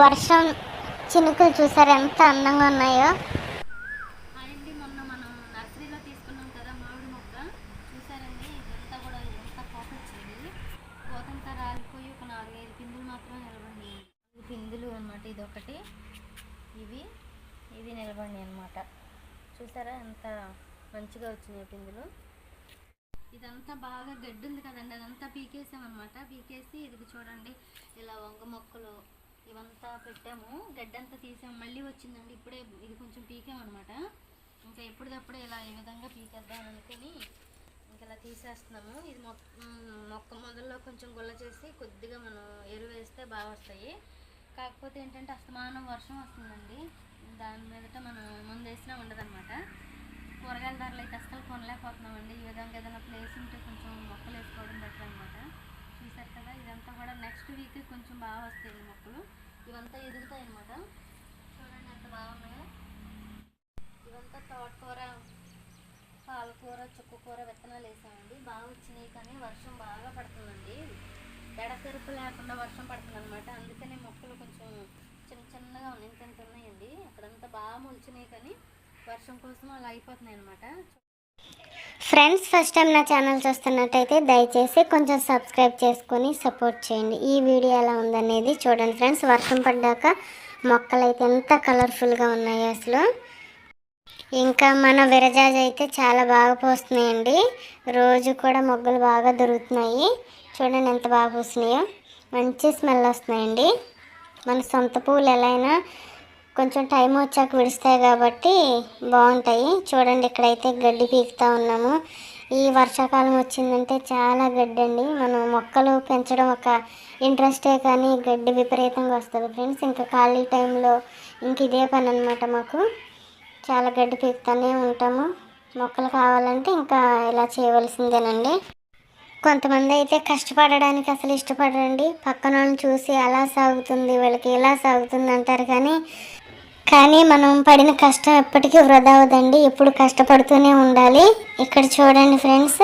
వర్షం చినుకులు చూసారు. ఎంత అందంగా ఉన్నాయో. అండి మొన్న మనం నర్సరీలో తీసుకున్నాం కదా మామిడి మొక్క. చూసారండి ఇదంతా కూడా ఎంత కోత వచ్చింది కోతంతా రాలిపోయి ఒక నాలుగైదు పిందులు మాత్రం నిలబడి పిందులు అనమాట ఇది ఒకటి ఇవి ఇవి నిలబడి అనమాట చూసారా ఎంత మంచిగా వచ్చినాయి పిందులు. ఇదంతా బాగా గడ్డి ఉంది కదండి అదంతా పీకేసాం పీకేసి ఇది చూడండి ఇలా వంగ మొక్కలు ఇవంతా పెట్టాము. గడ్డంతా తీసాము. మళ్ళీ వచ్చిందండి. ఇప్పుడే ఇది కొంచెం పీకామన్నమాట. ఇంకా ఎప్పటికప్పుడే ఇలా ఈ విధంగా పీకేద్దాం అనుకుని ఇంకా ఇలా తీసేస్తున్నాము. ఇది మొక్క మొక్క మొదల్లో కొంచెం గుల్ల చేసి కొద్దిగా మనం ఎరువు వేస్తే బాగా వస్తాయి. కాకపోతే ఏంటంటే అస్తమానం వర్షం వస్తుందండి. దాని మీదట మనం ముందు వేసినా ఉండదన్నమాట. కూరగాయల ధరలు అయితే అస్సలు కొనలేకపోతున్నామండి. ఈ విధంగా ఏదైనా ప్లేస్ ఉంటే కొంచెం మొక్కలు వేసుకోవడం బెటర్ అనమాట చూసారు కదా ఇదంతా కూడా నెక్స్ట్ వీక్ కొంచెం బాగా వస్తాయి మొక్కలు. ఇవంతా ఎదుగుతాయి అనమాట చూడండి ఎంత బాగున్నాయో. ఇవంతా తోటకూర పాలకూర చుక్కకూర విత్తనాలు వేసామండి. బాగా వచ్చినాయి కానీ వర్షం బాగా పడుతుందండి. ఎడతెరుపు లేకుండా వర్షం పడుతుంది అనమాట అందుకనే మొక్కలు కొంచెం చిన్న చిన్నగా ఉన్నాయి ఇంత ఇంత ఉన్నాయండి. అక్కడంతా బాగా మొలిచినాయి కానీ వర్షం కోసం అలా అయిపోతున్నాయి అనమాట ఫ్రెండ్స్ ఫస్ట్ టైం నా ఛానల్ చూస్తున్నట్టయితే దయచేసి కొంచెం సబ్స్క్రైబ్ చేసుకొని సపోర్ట్ చేయండి. ఈ వీడియో ఎలా ఉందనేది చూడండి ఫ్రెండ్స్. వర్షం పడ్డాక మొక్కలు అయితే ఎంత కలర్ఫుల్గా ఉన్నాయి అసలు. ఇంకా మన విరజాజ్ అయితే చాలా బాగా పోస్తున్నాయండి. రోజు కూడా మొగ్గలు బాగా దొరుకుతున్నాయి. చూడండి ఎంత బాగా పూసినాయో. మంచి స్మెల్ వస్తున్నాయండి. మన సొంత పూలు ఎలా అయినా కొంచెం టైం వచ్చాక విడుస్తాయి కాబట్టి బాగుంటాయి. చూడండి ఇక్కడైతే గడ్డి పీకుతా ఉన్నాము. ఈ వర్షాకాలం వచ్చిందంటే చాలా గడ్డి అండి. మనం మొక్కలు పెంచడం ఒక ఇంట్రెస్టే కానీ గడ్డి విపరీతంగా వస్తుంది. ఫ్రెండ్స్ ఇంకా ఖాళీ టైంలో ఇంక ఇదే పని అనమాట మాకు. చాలా గడ్డి పీకుతూనే ఉంటాము. మొక్కలు కావాలంటే ఇంకా ఇలా చేయవలసిందేనండి. కొంతమంది అయితే కష్టపడడానికి అసలు ఇష్టపడరండి. పక్కన వాళ్ళని చూసి అలా సాగుతుంది వీళ్ళకి ఇలా సాగుతుంది అంటారు కానీ కానీ మనం పడిన కష్టం ఎప్పటికీ వృధా అవ్వదండి. ఎప్పుడు కష్టపడుతూనే ఉండాలి. ఇక్కడ చూడండి ఫ్రెండ్స్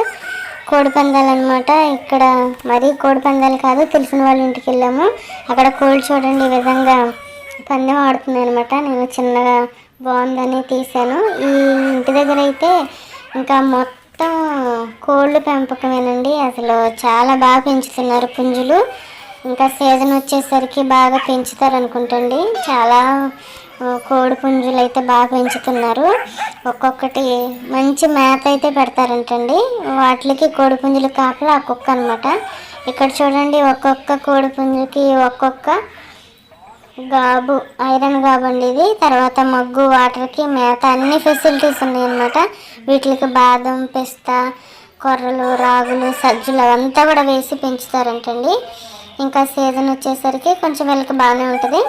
కోడి పందాలు అనమాట ఇక్కడ మరీ కోడి పందాలు కాదు తెలిసిన వాళ్ళ ఇంటికి వెళ్ళాము. అక్కడ కోళ్ళు చూడండి ఈ విధంగా పందెం ఆడుతుంది అనమాట నేను చిన్నగా బాగుందని తీశాను. ఈ ఇంటి దగ్గర అయితే ఇంకా మొత్తం కోళ్ళు పెంపకమేనండి. అసలు చాలా బాగా పెంచుతున్నారు పుంజులు. ఇంకా సీజన్ వచ్చేసరికి బాగా పెంచుతారు అనుకుంటండి చాలా కోడి పుంజులు అయితే బాగా పెంచుతున్నారు. ఒక్కొక్కటి మంచి మేత అయితే పెడతారంటండి. వాటికి కోడి పుంజులు కాకుండా ఆ కుక్క అనమాట ఇక్కడ చూడండి ఒక్కొక్క కోడి పుంజుకి ఒక్కొక్క గాబు ఐరన్ గాబు అండి ఇది తర్వాత మగ్గు వాటర్కి మేత అన్ని ఫెసిలిటీస్ ఉన్నాయన్నమాట. వీటికి బాదం పిస్తా కొర్రలు రాగులు సజ్జలు అవంతా కూడా వేసి పెంచుతారంటండి. ఇంకా సీజన్ వచ్చేసరికి కొంచెం వీళ్ళకి బాగానే ఉంటుంది.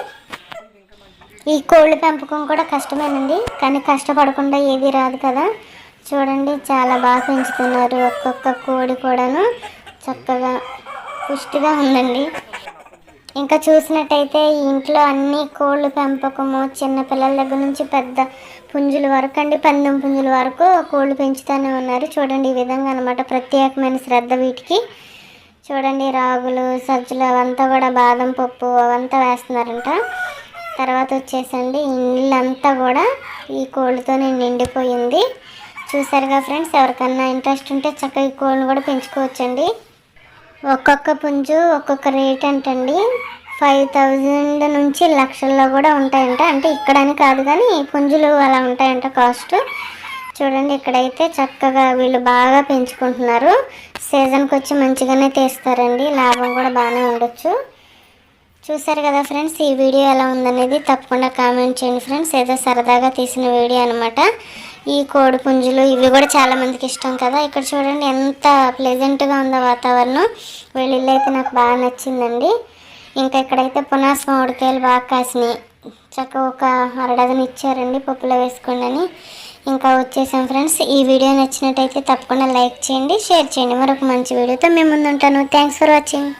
ఈ కోళ్ళ పెంపకం కూడా కష్టమేనండి కానీ కష్టపడకుండా ఏది రాదు కదా. చూడండి చాలా బాగా పెంచుతున్నారు ఒక్కొక్క కోడి కూడాను. చక్కగా పుష్టిగా ఉందండి. ఇంకా చూసినట్టయితే ఈ ఇంట్లో అన్ని కోళ్ళ పెంపకము చిన్నపిల్లల దగ్గర నుంచి పెద్ద పుంజుల వరకు అండి పందెం పుంజుల వరకు కోళ్ళు పెంచుతూనే ఉన్నారు. చూడండి ఈ విధంగా అనమాట ప్రత్యేకమైన శ్రద్ధ వీటికి. చూడండి రాగులు సజ్జలు అవంతా కూడా బాదం పప్పు అవంతా వేస్తున్నారంట. తర్వాత వచ్చేసండి ఇల్లంతా కూడా ఈ కోళ్ళతోనే నిండిపోయింది. చూసారుగా ఫ్రెండ్స్ ఎవరికన్నా ఇంట్రెస్ట్ ఉంటే చక్కగా ఈ కోళ్ళని కూడా పెంచుకోవచ్చండి. ఒక్కొక్క పుంజు ఒక్కొక్క రేట్ అంటండి. ఫైవ్ థౌజండ్ నుంచి లక్షల్లో కూడా ఉంటాయంట. అంటే ఇక్కడని కాదు కానీ పుంజులు అలా ఉంటాయంట కాస్ట్. చూడండి ఇక్కడైతే చక్కగా వీళ్ళు బాగా పెంచుకుంటున్నారు. సీజన్కి వచ్చి మంచిగానే తీస్తారండి. లాభం కూడా బాగానే ఉండొచ్చు. చూసారు కదా ఫ్రెండ్స్ ఈ వీడియో ఎలా ఉందనేది తప్పకుండా కామెంట్ చేయండి ఫ్రెండ్స్. ఏదో సరదాగా తీసిన వీడియో అనమాట ఈ కోడి పుంజులు ఇవి కూడా చాలా మందికి ఇష్టం కదా. ఇక్కడ చూడండి ఎంత ప్లెజెంట్గా ఉందో వాతావరణం. వీళ్ళ ఇల్లు అయితే నాకు బాగా నచ్చిందండి. ఇంకా ఇక్కడైతే పునాస మామిడికాయలు బాగా కాసినాయి. చక్కగా ఒక అర ఇచ్చారండి పప్పులో వేసుకోండి అని. ఇంకా వచ్చేసాం ఫ్రెండ్స్. ఈ వీడియో నచ్చినట్టయితే తప్పకుండా లైక్ చేయండి షేర్ చేయండి. మరొక మంచి వీడియోతో మేము ముందుంటాను. Thanks for watching